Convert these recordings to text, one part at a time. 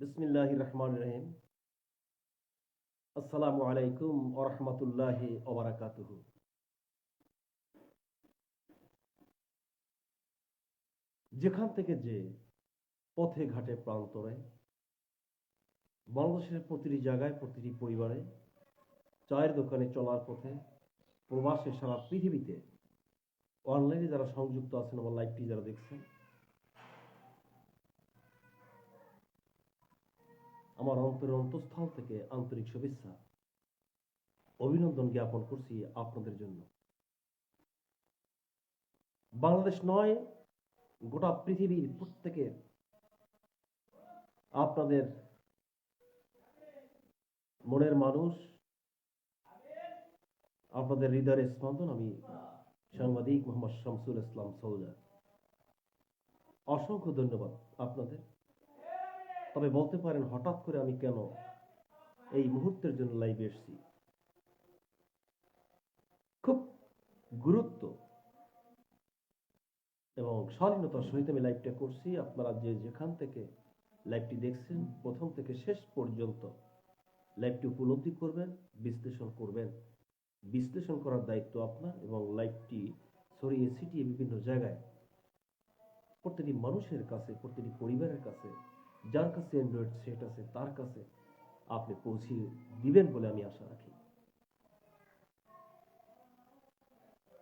বিসমিল্লাহ রহমান রহিম আসসালামু আলাইকুম ওরহমতুল্লাহ যেখান থেকে যে পথে ঘাটে প্রান্তরে বাংলাদেশের প্রতিটি জায়গায়, প্রতিটি পরিবারে, চায়ের দোকানে চলার পথে, প্রবাসে সারা পৃথিবীতে অনলাইনে যারা সংযুক্ত আছেন আমার লাইভটি যারা দেখছেন, আমার অন্তরের অন্তঃস্থল থেকে আন্তরিক শুভেচ্ছা, অভিনন্দন জ্ঞাপন করছি আপনাদের জন্য। বাংলাদেশ নয়, গোটা পৃথিবীর প্রত্যেকের আপনাদের মনের মানুষ, আপনাদের হৃদয়ের স্পন্দন আমি সাংবাদিক মোহাম্মদ শামসুল ইসলাম সৌজা, অসংখ্য ধন্যবাদ আপনাদের। তবে বলতে পারেন, হঠাৎ করে আমি কেন এই মুহূর্তের জন্য লাইভে এসেছি? খুব গুরুত্ব এবং শালীনতার সহিত আমি লাইভটা করছি। আপনারা যে যেখান থেকে লাইভটি দেখছেন, প্রথম থেকে শেষ পর্যন্ত লাইভটি উপলব্ধি করবেন, বিশ্লেষণ করবেন। বিশ্লেষণ করার দায়িত্ব আপনার এবং লাইভটি ছড়িয়ে ছিটিয়ে বিভিন্ন জায়গায়। প্রতিটি মানুষের কাছে, প্রতিটি পরিবারের কাছে, যার কাছে অ্যান্ড্রয়েড সেট আছে, তার কাছে আপনি পৌঁছিয়ে দিবেন বলে আমি আশা রাখি।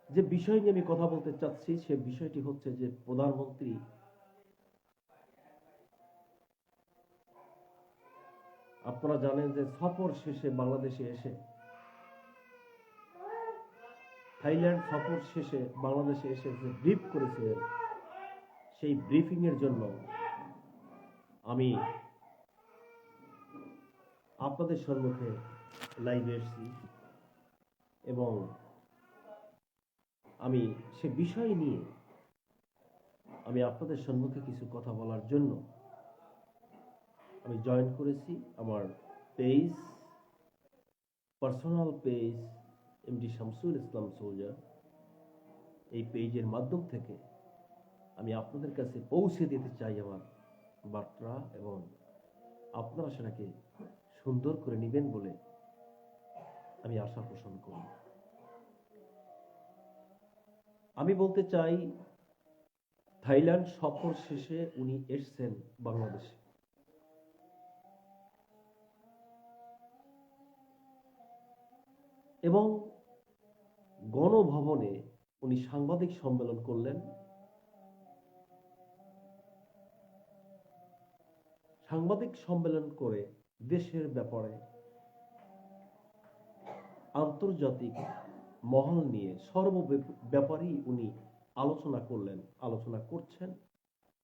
যে বিষয় নিয়ে আমি কথা বলতে চাচ্ছি, সে বিষয়টি হচ্ছে যে প্রধানমন্ত্রী আপনারা জানেন যে সফর শেষে বাংলাদেশে এসে থাইল্যান্ড সফর শেষে বাংলাদেশে এসে যে ব্রিফ করেছিলেন, সেই ব্রিফিং এর জন্য আমি আপনাদের সম্মুখে লাইভে এসেছি এবং আমি সে বিষয় নিয়ে আমি আপনাদের সম্মুখে কিছু কথা বলার জন্য আমি জয়েন করেছি আমার page personal page MD Shamsul Islam সৌজা এই পেজের মাধ্যম থেকে আমি আপনাদের কাছে পৌঁছে দিতে চাই আমার বার্তা এবং আপনারা সেটাকে সুন্দর করে নেবেন বলে আমি আশা পোষণ করি। আমি বলতে চাই, থাইল্যান্ড সফর শেষে উনি এসছেন বাংলাদেশে। এবং গণভবনে উনি সাংবাদিক সম্মেলন করলেন। সাংবাদিক সম্মেলন করে দেশের ব্যাপারে আন্তর্জাতিক মহল নিয়ে সর্ব ব্যাপারেই উনি আলোচনা করলেন, আলোচনা করছেন,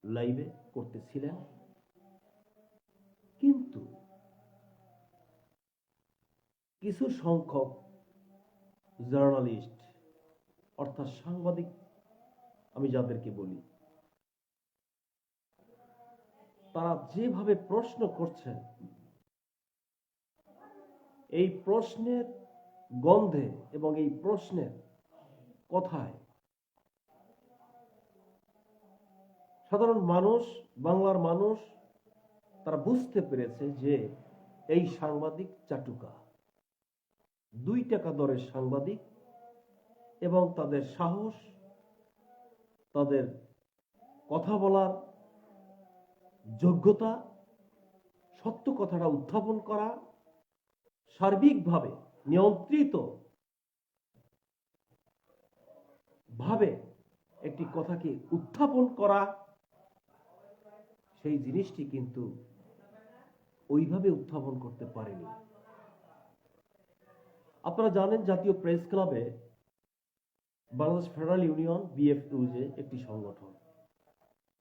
লাইভে করতেছিলেন। কিন্তু কিছু সংখ্যক জার্নালিস্ট অর্থাৎ সাংবাদিক, আমি যাদেরকে বলি। তারা যেভাবে প্রশ্ন করছেন, এই প্রশ্নের গন্ধে এবং এই প্রশ্নের কথায় সাধারণ মানুষ, বাংলার মানুষ, তারা বুঝতে পেরেছে যে এই সাংবাদিক চাটুকা। দুই টাকা দরের সাংবাদিক এবং তাদের সাহস, তাদের কথা বলার যোগ্যতা, সত্য কথাটা উত্থাপন করা সার্বিকভাবে নিয়ন্ত্রিত ভাবে একটি কথাকে উত্থাপন করা, সেই জিনিসটি কিন্তু ওইভাবে উত্থাপন করতে পারেনি। আপনারা জানেন জাতীয় প্রেস ক্লাবে Bangladesh federal union BF BFUJ একটি সংগঠন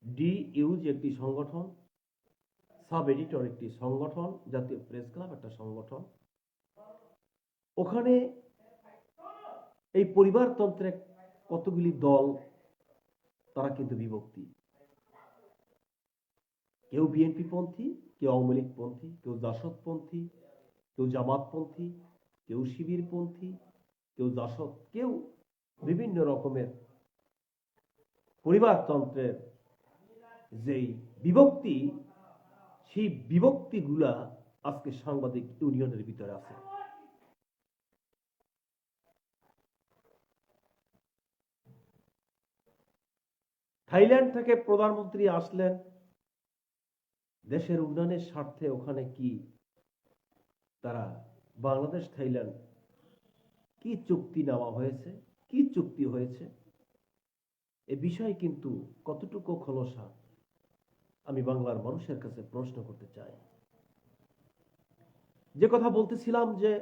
ডি ইউজ একটি সংগঠন, সাব এডিটর একটি সংগঠন, জাতীয় প্রেস ক্লাব একটা সংগঠন, ওখানে এই পরিবারতন্ত্রের কতগুলি দল, তারা কিন্তু বিভক্তি। কেউ বিএনপি পন্থী, কেউ আওয়ামী লীগ পন্থী, কেউ জাসদ পন্থী, কেউ জামাত পন্থী কেউ শিবির পন্থী কেউ জাসদ কেউ বিভিন্ন রকমের পরিবারতন্ত্রের যেই বিভক্তি, সেই বিভক্তিগুলা আজকে সাংবাদিক ইউনিয়নের ভিতরে আছে। থাইল্যান্ড থেকে প্রধানমন্ত্রী আসলেন। দেশের উন্নয়নের স্বার্থে ওখানে কি তারা বাংলাদেশ, থাইল্যান্ড, কি চুক্তি নেওয়া হয়েছে? কি চুক্তি হয়েছে? এ বিষয়ে কিন্তু কতটুকু খোলসা আমি বাংলার মানুষের কাছে প্রশ্ন করতে চাই। যে কথা বলতেছিলাম যে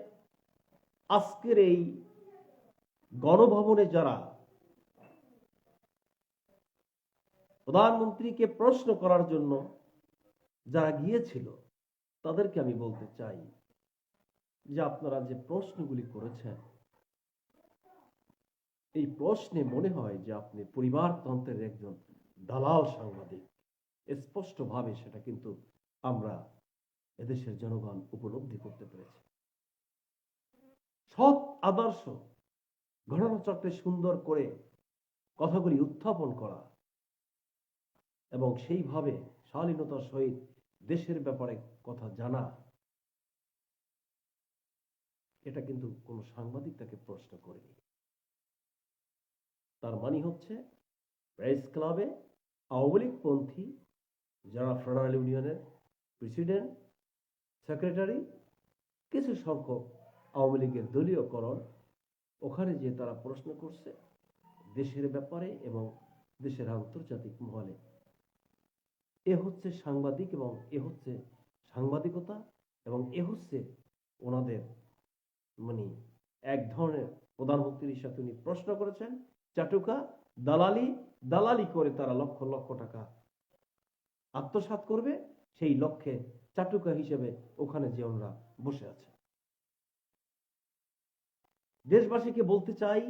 আজকের এই গণভবনে যারা প্রধানমন্ত্রীকে প্রশ্ন করার জন্য যারা গিয়েছিল, তাদেরকে আমি বলতে চাই যে আপনারা যে প্রশ্নগুলি করেছেন, এই প্রশ্নে মনে হয় যে আপনি পরিবারতন্ত্রের একজন দালাল সাংবাদিক। স্পষ্টভাবে সেটা কিন্তু আমরা এদেশের জনগণ উপলব্ধি করতে পেরেছি। সৎ আদর্শ, ঘটনাচক্রে সুন্দর করে কথাগুলি উত্থাপন করা এবং সেইভাবে শালীনতার সহিত দেশের ব্যাপারে কথা জানা এটা কিন্তু কোনো সাংবাদিক তাকে প্রশ্ন করেনি। তার মানে হচ্ছে প্রেস ক্লাবে আওয়ামী লীগপন্থী যারা ফেডারেল ইউনিয়নের প্রেসিডেন্ট, সেক্রেটারি, কিছু সংখ্যক আওয়ামী লীগের দলীয়করণ, ওখানে যে তারা প্রশ্ন করছে দেশের ব্যাপারে এবং দেশের আন্তর্জাতিক মহলে। এ হচ্ছে সাংবাদিক এবং এ হচ্ছে সাংবাদিকতা এবং এ হচ্ছে ওনাদের মানে এক ধরনের প্রধানমন্ত্রীর সাথে উনি প্রশ্ন করেছেন, চাটুকা, দালালি দালালি করে তারা লক্ষ লক্ষ টাকা আত্মসাৎ করবে, সেই লক্ষ্যে চাটুকা হিসেবে ওখানে যে ওনারা বসে আছে দেশবাসীকে বলতে চাই,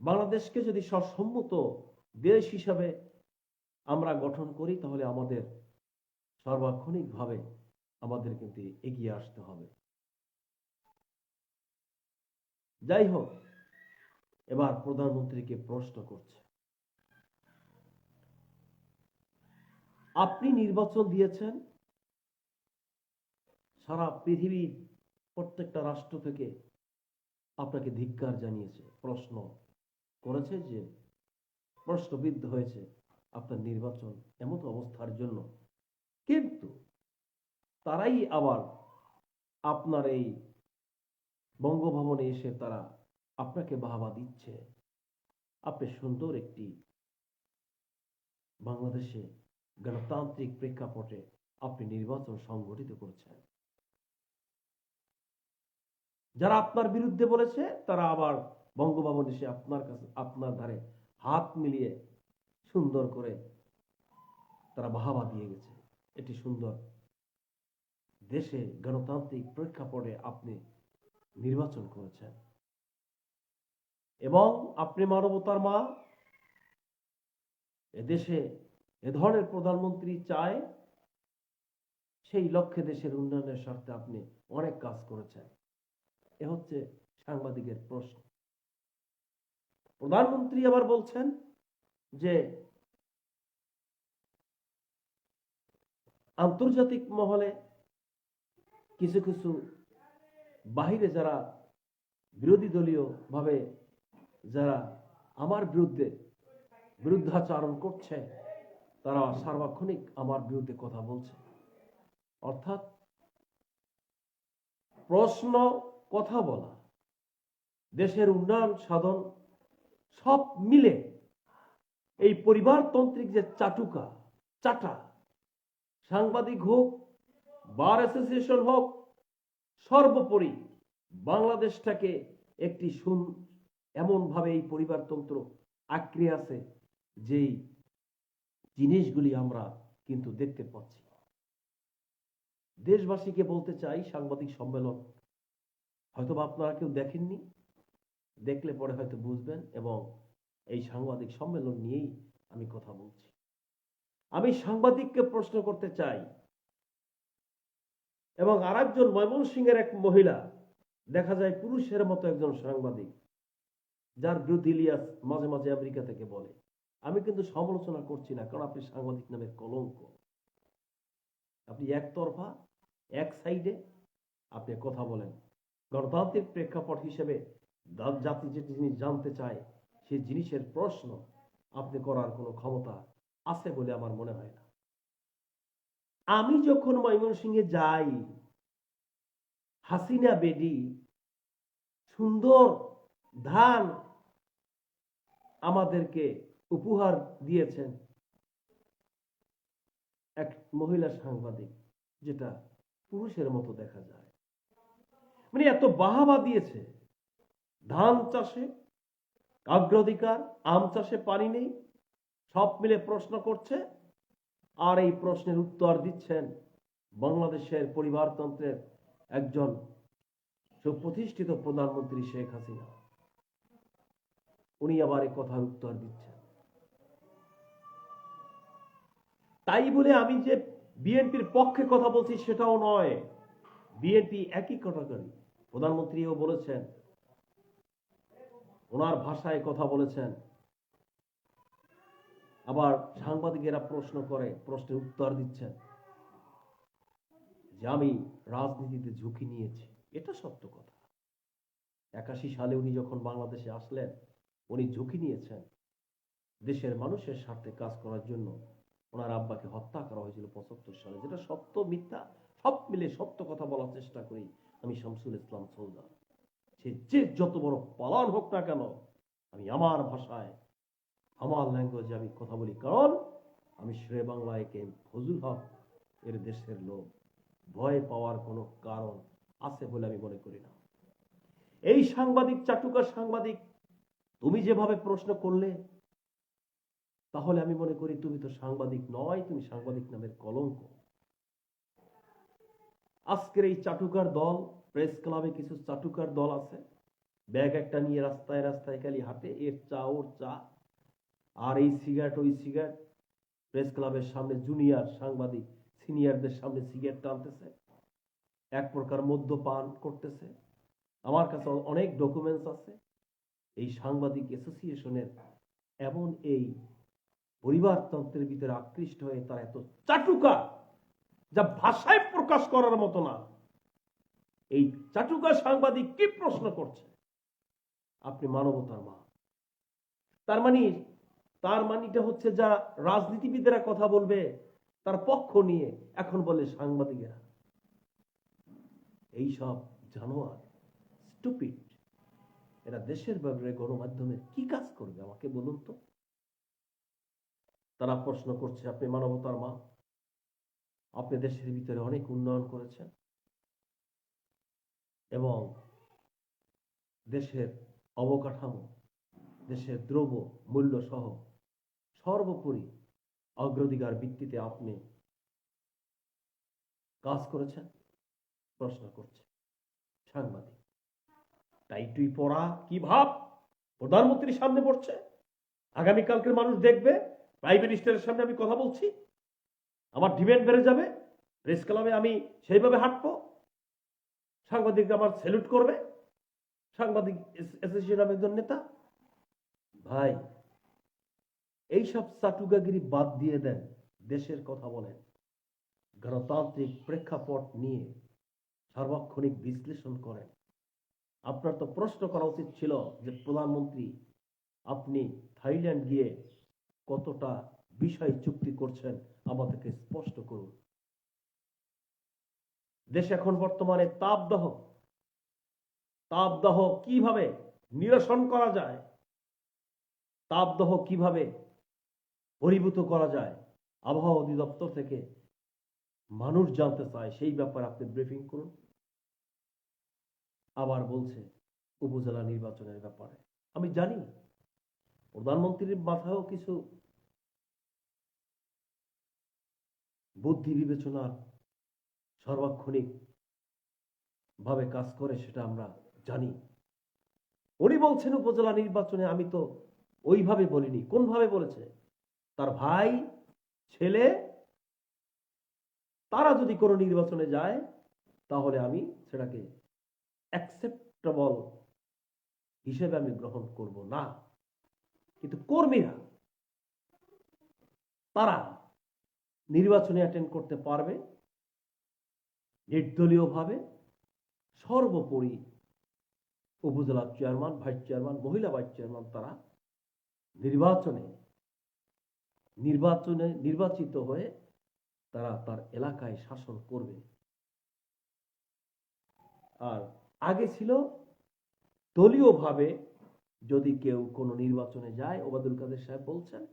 বাংলাদেশকে যদি সসম্মত দেশ হিসাবে আমরা গঠন করি, তাহলে আমাদের সর্বাক্ষণিকভাবে আমাদের কিন্তু এগিয়ে আসতে হবে। যাই হোক, এবার প্রধানমন্ত্রীকে প্রশ্ন করছে। আপনি নির্বাচন দিয়েছেন, সারা পৃথিবীর প্রত্যেকটা রাষ্ট্র থেকে আপনাকে ধিক্কার জানিয়েছে, প্রশ্ন করেছে যে, প্রশ্নবিদ্ধ হয়েছে আপনার নির্বাচন এমন অবস্থার জন্য। কিন্তু তারাই আবার আপনার এই বঙ্গভবনে এসে তারা আপনাকে বাহবা দিচ্ছে। আপনি সুন্দর একটি বাংলাদেশে গণতান্ত্রিক প্রেক্ষাপটে আপনি নির্বাচন সংগঠিত করেছেন। যারা আপনার বিরুদ্ধে বলেছে, তারা আবার বঙ্গভবন এসে আপনার কাছে, আপনার ধারে হাত মিলিয়ে সুন্দর করে তারা বাহাবা দিয়ে গেছে। এটি সুন্দর দেশে গণতান্ত্রিক প্রেক্ষাপটে আপনি নির্বাচন করেছেন। এবং আপনি মানবতার মা, এদেশে এ ধরনের প্রধানমন্ত্রী চায়, সেই লক্ষ্যে দেশের উন্নয়নের স্বার্থে আপনি অনেক কাজ করেছেন। এ হচ্ছে সাংবাদিকের প্রশ্ন। প্রধানমন্ত্রী আবার বলছেন যে, আন্তর্জাতিক মহলে কিছু কিছু বাহিরে যারা বিরোধী দলীয় ভাবে যারা আমার বিরুদ্ধে বিরুদ্ধাচারণ করছে তারা সার্বক্ষণিক আমার বিরুদ্ধে কথা বলছে। অর্থাৎ প্রশ্ন, কথা বলা, দেশের উন্নয়ন, সাধন সব মিলে এই পরিবারতান্ত্রিক যে চাটুকা, চাটা, সাংবাদিক হোক বার অ্যাসোসিয়েশন হোক সর্বোপরি বাংলাদেশটাকে একটি সুন, এমনভাবে এই পরিবারতন্ত্র আঁকড়ে আছে যেই জিনিসগুলি আমরা কিন্তু দেখতে পাচ্ছি। দেশবাসীকে বলতে চাই, সাংবাদিক সম্মেলন হয়তো বা আপনারা কেউ দেখেননি, দেখলে পরে হয়তো বুঝবেন এবং এই সাংবাদিক সম্মেলন নিয়েই আমি কথা বলছি। আমি সাংবাদিককে প্রশ্ন করতে চাই এবং আর একজন ময়মনসিংহের এক মহিলা, দেখা যায় পুরুষের মতো একজন সাংবাদিক, যার বিরুদ্ধে ইলিয়াস মাঝে মাঝে আমেরিকা থেকে বলে, আমি কিন্তু সমালোচনা করছি না, কারণ আপনি সাংবাদিক নামের কলঙ্ক। আপনি একতরফা, এক সাইডে আপনি কথা বলেন। গণতান্ত্রিক প্রেক্ষাপট হিসেবে জাতি যে জিনিস জানতে চায় সেই জিনিসের প্রশ্ন আপনি করার কোনো ক্ষমতা আছে বলে আমার মনে হয় না। আমি যখন ময়মনসিংহে যাই, হাসিনা বেডি, সুন্দর ধান আমাদেরকে উপহার দিয়েছেন এক মহিলা সাংবাদিক, যেটা পুরুষের মতো দেখা যায়। মানে এত বাহাবা দিয়েছে, ধান চাষে অগ্রাধিকার, আম চাষে পানি নেই, সব মিলে প্রশ্ন করছে আর এই প্রশ্নের উত্তর দিচ্ছেন বাংলাদেশের পরিবারতন্ত্রের একজন সুপ্রতিষ্ঠিত প্রধানমন্ত্রী শেখ হাসিনা। উনি আবার এই কথার উত্তর দিচ্ছেন। তাই বলে আমি যে বিএনপির পক্ষে কথা বলছি সেটাও নয়। বিএনপি একই ক্যাটাগরি। প্রধানমন্ত্রীও বলেছেন, ওনার ভাষায় কথা বলেছেন। আবার সাংবাদিকেরা প্রশ্ন করে, প্রশ্নের উত্তর দিচ্ছেন। যে আমি রাজনীতিতে ঝুঁকি নিয়েছি, এটা সত্য কথা। একাশি সালে উনি যখন বাংলাদেশে আসলেন, উনি ঝুঁকি নিয়েছেন দেশের মানুষের স্বার্থে কাজ করার জন্য। ওনার আব্বাকে হত্যা করা হয়েছিল পঁচাত্তর সালে, যেটা সত্য মিথ্যা, সব মিলে সত্য কথা বলার চেষ্টা করি আমি শামসুল ইসলাম সৌদার। সে যে যত বড় পালন হোক না কেন, আমি আমার ভাষায় আমার ল্যাঙ্গুয়েজে আমি কথা বলি। কারণ আমি শেরে বাংলায় কে ফজুল হক এর দেশের লোক। ভয় পাওয়ার কোনো কারণ আছে বলে আমি মনে করি না। এই সাংবাদিক চাটুকার সাংবাদিক, তুমি যেভাবে প্রশ্ন করলে, তাহলে আমি মনে করি তুমি তো সাংবাদিক নয়, তুমি সাংবাদিক নামের কলঙ্ক। আজকের এই চাটুকার দল প্রেস ক্লাবে কিছু চাটুকার দল আছে। ব্যাগ একটা নিয়ে রাস্তায় রাস্তায় খালি হাঁটে, এর চা, ওর চা। আর এই সিগারেট, ওই সিগারেট, প্রেস ক্লাবের সামনে জুনিয়র সাংবাদিক, সিনিয়রদের সামনে সিগারেট টানতেছে, এক প্রকার মদ্যপান করতেছে। আমার কাছে অনেক ডকুমেন্টস আছে। এই সাংবাদিক অ্যাসোসিয়েশনের এমন এই পরিবারতন্ত্রের ভিতরে আকৃষ্ট হয়ে তারা এত চাটুকা, যা ভাষায় প্রকাশ করার মতো না। এই চাটুকা সাংবাদিক কি প্রশ্ন করছে? আপনি মানবতার মা। তার মানে তার মানিটা হচ্ছে যা রাজনীতিবিদেরা কথা বলবে, তার পক্ষ নিয়ে এখন বলে সাংবাদিকেরা। এইসব জানোয়ার স্টুপিড এরা দেশের ব্যাপারে গণমাধ্যমে কি কাজ করবে আমাকে বলুন তো? তারা প্রশ্ন করছে, আপনি মানবতার মা, আপনি দেশের ভিতরে অনেক উন্নয়ন করেছেন এবং দেশের অবকাঠামো, দেশের দ্রব্য, মূল্য সহ সর্বোপরি অগ্রাধিকার ভিত্তিতে আপনি কাজ করেছেন, প্রশ্ন করছে সাংবাদিক টাইটুই পড়া কি ভাব? প্রধানমন্ত্রীর সামনে পড়ছে। আগামীকালকের মানুষ দেখবে, প্রাইম মিনিস্টারের সামনে আমি কথা বলছি। আমার ডিমান্ড বেড়ে যাবে, প্রেস ক্লাবে আমি সেইভাবে হাঁটবো। সাংবাদিক আমার স্যালুট করবে। সাংবাদিক অ্যাসোসিয়েশন একজন নেতা। ভাই এইসব চাটুকাগিরি বাদ দিয়ে দেন, দেশের কথা বলেন। গণতান্ত্রিক প্রেক্ষাপট নিয়ে সার্বক্ষণিক বিশ্লেষণ করেন। আপনার তো প্রশ্ন করা উচিত ছিল যে, প্রধানমন্ত্রী, আপনি থাইল্যান্ড গিয়ে কতটা বিষয় চুক্তি করছেন আমাদেরকে স্পষ্ট করুন। দেশ এখন বর্তমানে তাপদাহ। তাপদাহ কীভাবে নিরসন করা যায়? তাপদাহ কীভাবে পরিভূত করা যায়। আবহাওয়া অধিদপ্তর থেকে মানুষ জানতে চায়, সেই ব্যাপারে আপনি ব্রিফিং করুন। আবার বলছে উপজেলা নির্বাচনের ব্যাপারে। আমি জানি, প্রধানমন্ত্রীর মাথায়ও কিছু বুদ্ধি বিবেচনার সর্বাক্ষণিক ভাবে কাজ করে, সেটা আমরা জানি। উনি বলছেন, উপজেলা নির্বাচনে আমি তো ওইভাবে বলিনি। কোনভাবে বলেছে? তার ভাই, ছেলে, তারা যদি কোনো নির্বাচনে যায়, তাহলে আমি সেটাকে অ্যাকসেপ্টেবল হিসেবে আমি গ্রহণ করব না। কিন্তু কর্মীরা, তারা নির্বাচনে অ্যাটেন্ড করতে পারবে, নির্দলীয়ভাবে, সর্বোপরি উপজেলা চেয়ারম্যান ভাইস চেয়ারম্যান মহিলা ভাইস চেয়ারম্যান তারা নির্বাচনে নির্বাচনে নির্বাচিত হয়ে তারা তার এলাকায় শাসন করবে। আর আগে ছিল দলীয়ভাবে যদি কেউ কোনো নির্বাচনে যায়, ওবায়দুল কাদের সাহেব বলছেন,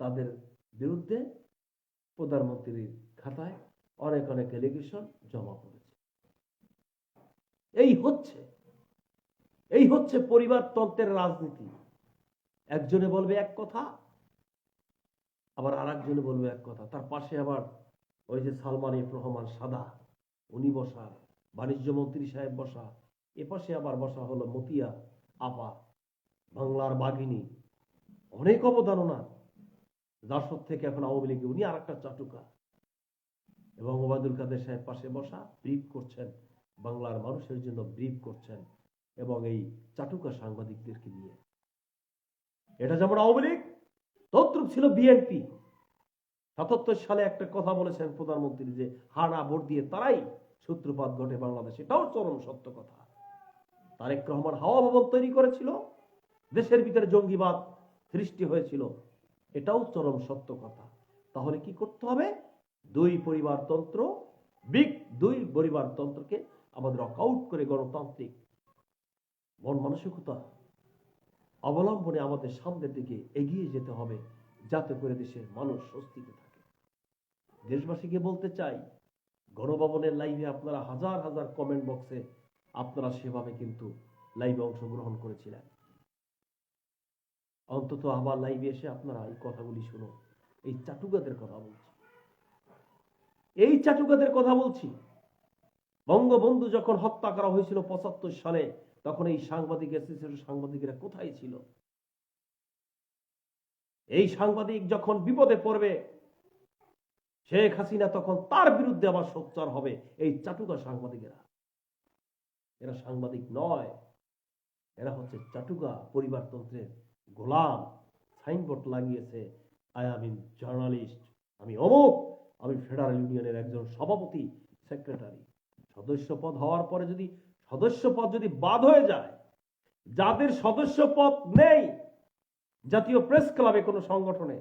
তাদের বিরুদ্ধে প্রধানমন্ত্রীর খাতায় অনেক অনেক এলিগেশন জমা পড়েছে। এই হচ্ছে এই হচ্ছে পরিবার পরিবারতন্ত্রের রাজনীতি। একজনে বলবে এক কথা আবার আর একজনে বলবে এক কথা, তার পাশে আবার ওই যে সালমান এফ রহমান সাদা, উনি বসা, বাণিজ্য মন্ত্রী সাহেব বসা এপাশে আবার বসা হলো মতিয়া, আপা, বাংলার বাঘিনী। অনেক অবদাননা জাসদ থেকে এখন আওয়ামী লীগে উনি আর একটা চাটুকা। এবং ওবায়দুল কাদের সাহেব পাশে বসা ব্রিফ করছেন, বাংলার মানুষের জন্য ব্রিফ করছেন, এবং এই চাটুকা সাংবাদিকদেরকে নিয়ে। এটা যেমন আওয়ামী লীগ ছিল বিএনপি সাতাত্তর সালে একটা কথা বলেছেন প্রধানমন্ত্রী যে হানা ভোট দিয়ে তারাই সূত্রপাত ঘটে বাংলাদেশে। এটাও চরম সত্য কথা। তারেক রহমান হাওয়া ভবন তৈরি করেছিল, দেশের ভিতরে জঙ্গিবাদ সৃষ্টি হয়েছিল, এটাও চরম সত্য কথা। তাহলে কি করতে হবে? দুই পরিবারতন্ত্র বিগ দুই পরিবারতন্ত্রকে আমাদের অকাউট করে গণতান্ত্রিক মন মানসিকতা অবলম্বনে আমাদের সামনের দিকে এগিয়ে যেতে হবে। যাতে করে দেশের মানুষ স্বস্তিতে থাকে। দেশবাসীকে বলতে চাই, গণভবনের লাইভে আপনারা হাজার হাজার কমেন্ট বক্সে আপনারা সেভাবে কিন্তু লাইভে অংশগ্রহণ করেছিলেন। অন্তত আবার লাইভে এসে আপনারা এই কথাগুলি শুনুন। এই চাটুকাদের কথা বলছি। এই চাটুকাদের কথা বলছি। বঙ্গবন্ধু যখন হত্যা করা হয়েছিল পঁচাত্তর সালে, তখন এই সাংবাদিক সাংবাদিকেরা কোথায় ছিল? এই সাংবাদিক যখন বিপদে পড়বে, শেখ হাসিনা তখন তার বিরুদ্ধে আবার সোচ্চার হবে এই চাটুকা সাংবাদিকেরা। এরা সাংবাদিক নয়, এরা হচ্ছে চাটুকা পরিবারতন্ত্রের গোলাম। সাইনবোর্ড লাগিয়েছে আই আম ইন জার্নালিস্ট। আমি অমুক, আমি ফেডারেল ইউনিয়নের একজন সভাপতি, সেক্রেটারি। সদস্য পদ হওয়ার পরে যদি সদস্য পদ যদি বাদ হয়ে যায়, যাদের সদস্য পদ নেই জাতীয় প্রেস ক্লাবে কোনো সংগঠনে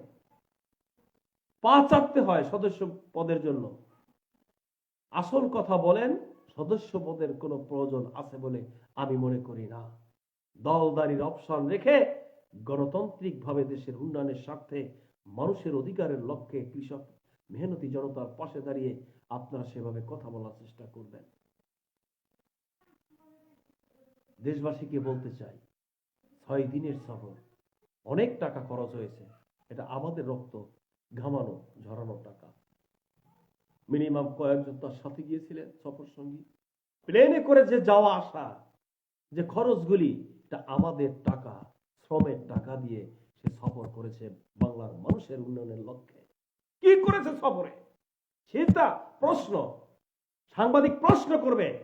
পা চাপতে হয় সদস্য পদের জন্য। আসল কথা বলেন, সদস্য পদের কোনো প্রয়োজন আছে বলে আমি মনে করি না। দলদারির অপশন রেখে গণতান্ত্রিক ভাবে দেশের উন্নয়নের স্বার্থে মানুষের অধিকারের লক্ষ্যে কৃষক মেহনতি জনতার পাশে দাঁড়িয়ে আপনারা সেভাবে কথা বলার চেষ্টা করবেন। দেশবাসীকে বলতে চাই, ছয় দিনের সফর। অনেক টাকা খরচ হয়েছে। এটা আমাদের রক্ত ঘামানো, ঝরানো টাকা। মিনিমাম কয়েকজন তার সাথে গিয়েছিলেন সফর সঙ্গী। প্লেনে করে যে যাওয়া আসা, যে খরচগুলি, এটা আমাদের টাকা, শ্রমের টাকা দিয়ে সে সফর করেছে বাংলার মানুষের উন্নয়নের লক্ষ্যে। কি করেছে সফরে? সেটা প্রশ্ন, সাংবাদিক প্রশ্ন করবে।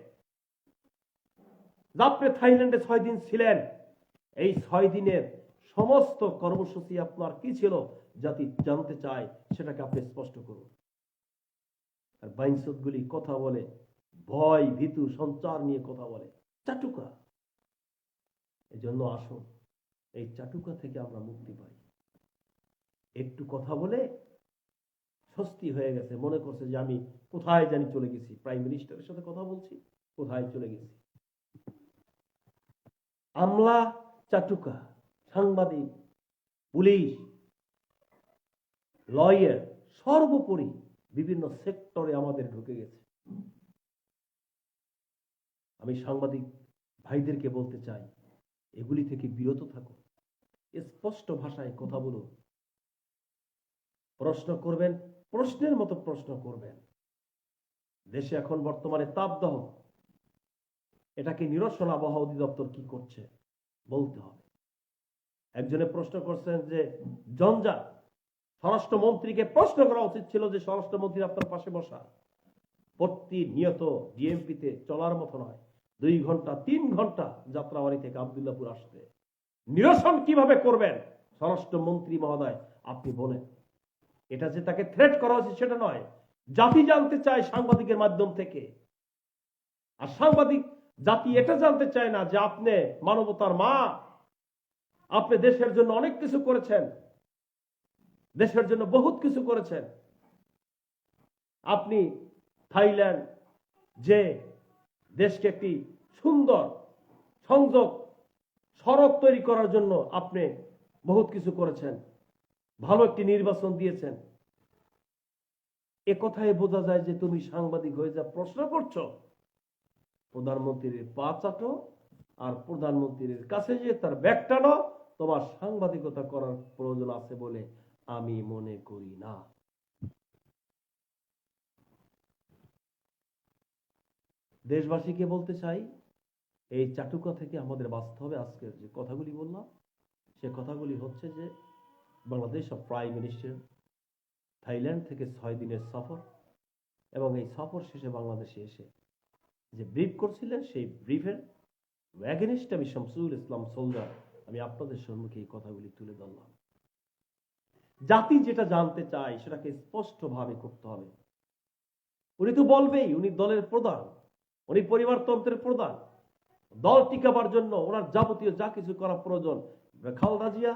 আপনি থাইল্যান্ডে ছয় দিন ছিলেন। এই ছয় দিনের সমস্ত কর্মসূচি আপনার কি ছিল জাতি জানতে চায়, সেটাকে আপনি স্পষ্ট করুন। আর বাইনসদগুলি কথা বলে, ভয়, ভীতু, সঞ্চার নিয়ে কথা বলে, চাটুকা। এজন্য আসুন, এই চাটুকা থেকে আমরা মুক্তি পাই। একটু কথা বলে, স্বস্তি হয়ে গেছে, মনে করছে যে আমি কোথায় জানি চলে গেছি। প্রাইম মিনিস্টারের সাথে কথা বলছি, কোথায় চলে গেছি। আমলা চাটুকা। সাংবাদিক, পুলিশ লয়ার সর্বোপরি বিভিন্ন সেক্টরে আমাদের ঢুকে গেছে। আমি সাংবাদিক ভাইদেরকে বলতে চাই, এগুলি থেকে বিরত থাকুন স্পষ্ট ভাষায় কথা বলুন। প্রশ্ন করবেন, প্রশ্নের মতো প্রশ্ন করবেন। দেশে এখন বর্তমানে তাপদাহ। এটাকে নিরসন আবহাওয়া অধিদপ্তর কি করছে? বলতে হবে। একজনে প্রশ্ন করছেন যে জঞ্জাট স্বরাষ্ট্রমন্ত্রীকে প্রশ্ন করা উচিত ছিল যে, স্বরাষ্ট্রমন্ত্রী আপনার পাশে বসা। প্রতিনিয়ত ডিএমপিতে চলার মতো নয়। দুই ঘণ্টা, তিন ঘণ্টা যাত্রাবাড়ি থেকে আবদুল্লাপুর আসতে। নিরসন কীভাবে করবেন? স্বরাষ্ট্রমন্ত্রী মহোদয়, আপনি বলেন। এটা যে তাকে থ্রেট করা হচ্ছে সেটা নয়। জাতি জানতে চায় সাংবাদিকের মাধ্যম থেকে। আর সাংবাদিক জাতি এটা জানতে চায় না যে, আপনি মানবতার মা আপনি দেশের জন্য অনেক কিছু করেছেন। দেশের জন্য বহুত কিছু করেছেন। আপনি থাইল্যান্ড, যে দেশকে একটি সুন্দর সংযোগ, সড়ক তৈরি করার জন্য আপনি বহুত কিছু করেছেন। ভালো একটি নির্বাচন দিয়েছেন। এ কথায় বোঝা যায় যে তুমি সাংবাদিক হয়ে যা প্রশ্ন করছ, প্রধানমন্ত্রীর পা চাটো আর প্রধানমন্ত্রীর কাছে যে তার ব্যাগ টানো তোমার সাংবাদিকতা করার প্রয়োজন আছে বলে আমি মনে করি না। দেশবাসীকে বলতে চাই, এই চাটুকা থেকে আমাদের বাঁচতে হবে আজকের যে কথাগুলি বললাম। সে কথাগুলি হচ্ছে যে, বাংলাদেশ প্রাইম মিনিস্টার থাইল্যান্ড থেকে ছয় দিনের সফর এবং এই সফর শেষে বাংলাদেশে এসে যে ব্রিফ করছিলেন সেই ব্রিফের ওয়াগেনিস্ট আমি শামসুল ইসলাম সোলজার আমি আপনাদের সম্মুখে এই কথাগুলি তুলে ধরলাম। জাতি যেটা জানতে চায়, সেটাকে স্পষ্টভাবে করতে হবে। উনি তো বলবেই, উনি দলের প্রধান, উনি পরিবারতন্ত্রের প্রধান। দল টিকাবার জন্য ওনার যাবতীয় যা কিছু করা প্রয়োজন খালেদা জিয়া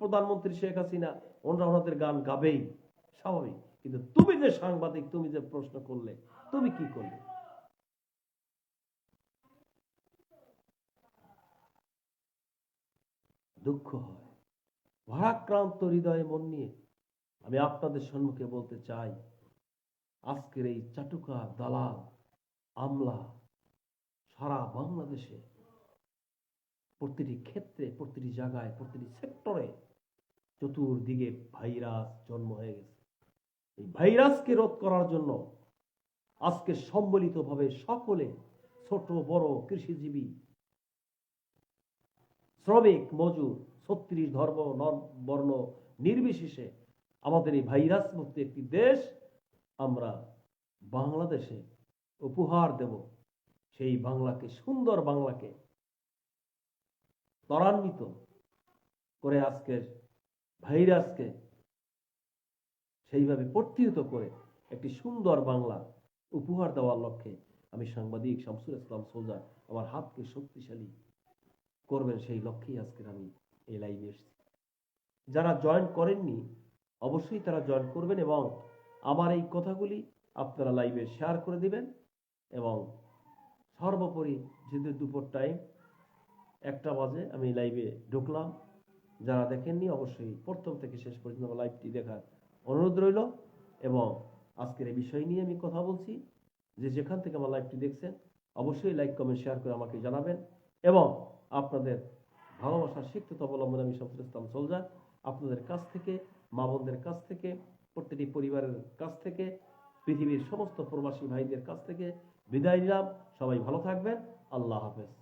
প্রধানমন্ত্রী শেখ হাসিনা ওনারা ওনাদের গান গাবেই, স্বাভাবিক। কিন্তু তুমি যে সাংবাদিক, তুমি যে প্রশ্ন করলে, তুমি কি করলে? দুঃখ হয়। ভারাক্রান্ত হৃদয়ে মন নিয়ে আমি আপনাদের সম্মুখে বলতে চাই, আজকের এই চাটুকা দালাল আমলা সারা বাংলাদেশে প্রতিটি ক্ষেত্রে, প্রতিটি জায়গায়, প্রতিটি সেক্টরে চতুর্দিকে ভাইরাস জন্ম হয়ে গেছে। এই ভাইরাসকে রোধ করার জন্য আজকে সম্মিলিতভাবে সকলে ছোট, বড়, কৃষিজীবী শ্রমিক মজুর, ছত্রিশ ধর্ম নন বর্ণ নির্বিশেষে আমাদের এই ভাইরাস মুক্ত একটি দেশ আমরা বাংলাদেশে উপহার দেব। সেই বাংলাকে, সুন্দর বাংলাকে ত্বরান্বিত করে আজকের ভাইরাসকে সেইভাবে প্রতিহত করে একটি সুন্দর বাংলা উপহার দেওয়ার লক্ষ্যে আমি সাংবাদিক শামসুল ইসলাম সোজা আমার হাতকে শক্তিশালী করবেন সেই লক্ষ্যেই আজকের আমি এই লাইভে এসেছি। যারা জয়েন করেননি, অবশ্যই তারা জয়েন করবেন এবং আমার এই কথাগুলি আপনারা লাইভে শেয়ার করে দিবেন এবং সর্বোপরি যেহেতু দুপুর টাইম একটা বাজে আমি লাইভে ঢুকলাম। যারা দেখেননি, অবশ্যই প্রথম থেকে শেষ পর্যন্ত আমার লাইভটি দেখার অনুরোধ রইল এবং আজকের এই বিষয় নিয়ে আমি কথা বলছি। যে যেখান থেকে আমার লাইভটি দেখছেন, অবশ্যই লাইক কমেন্ট শেয়ার করে আমাকে জানাবেন এবং আপনাদের ভালোবাসার শিক্ষিত অবলম্বনে আমি শামসুল ইসলাম সোলজার আপনাদের কাছ থেকে, মা বোনদের কাছ থেকে, প্রত্যেকটি পরিবারের কাছ থেকে, পৃথিবীর সমস্ত প্রবাসী ভাইদের কাছ থেকে বিদায় নিলাম। সবাই ভালো থাকবেন। আল্লাহ হাফেজ।